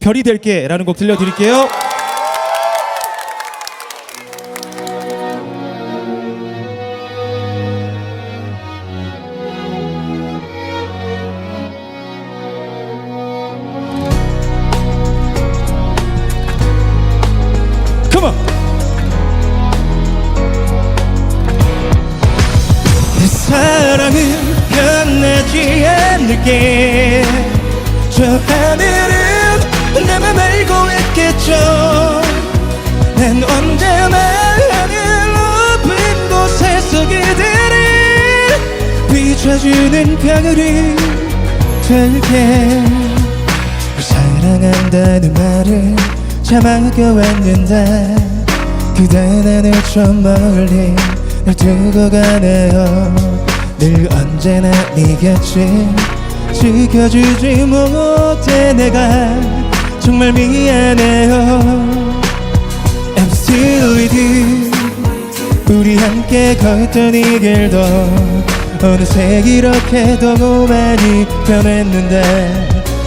별이 될게 라는 곡 들려드릴게요. 내 사랑은 변하지 않을게 난 언제나 하늘 높은 곳에서 그대를 비춰주는 별이 될게. 사랑한다는 말을 참아겨왔는데 그대 나를 저 멀리 날 두고 가네요. 늘 언제나 네 곁을 지켜주지 못해 내가 정말 미안해요 you 우리 함께 걷던 이 길도 어느새 이렇게도 많이 변했는데.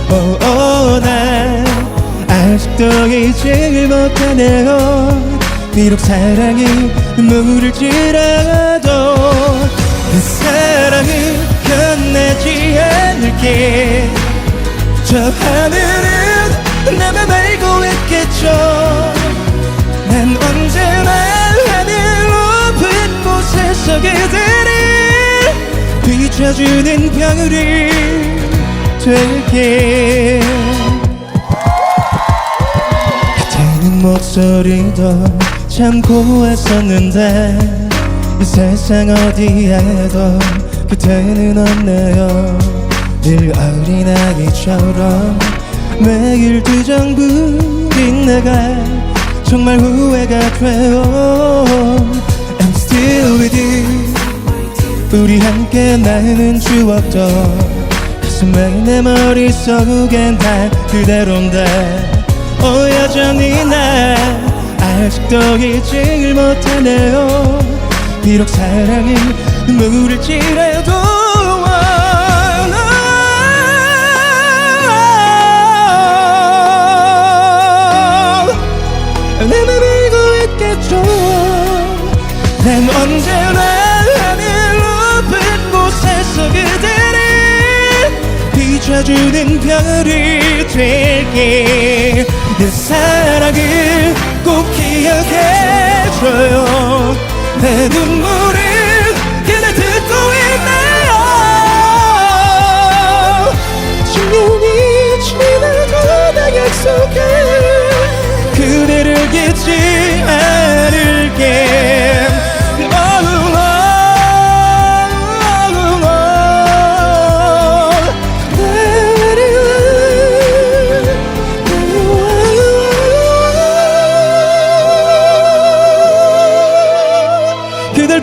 oh, oh, 난 아직도 잊지 못하네요 비록 사랑이 눈물을지라도 그 사랑은 변하지 않을게. 저 하늘은 나만 알고 있겠죠 비춰주는 별이 될게. 그때는 목소리도 참 고했었는데 이 세상 어디에도 그때는 없네요. 늘 어린아이처럼 매일 투정 부린 내가 정말 후회가 돼요. I'm still 우리 함께 나는 추억도 가슴에 내 머릿속엔 다 그대로인데 어 여전히 나 아직도 잊지 못하네요. 비록 사랑이 눈물일지라도 내맘 알고 있겠죠. 난 언제나 비춰주는 별이 될게 내 사랑을 꼭 기억해줘요. 내 눈물을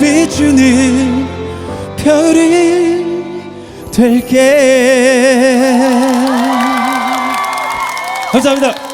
비추는 별이 될게 감사합니다.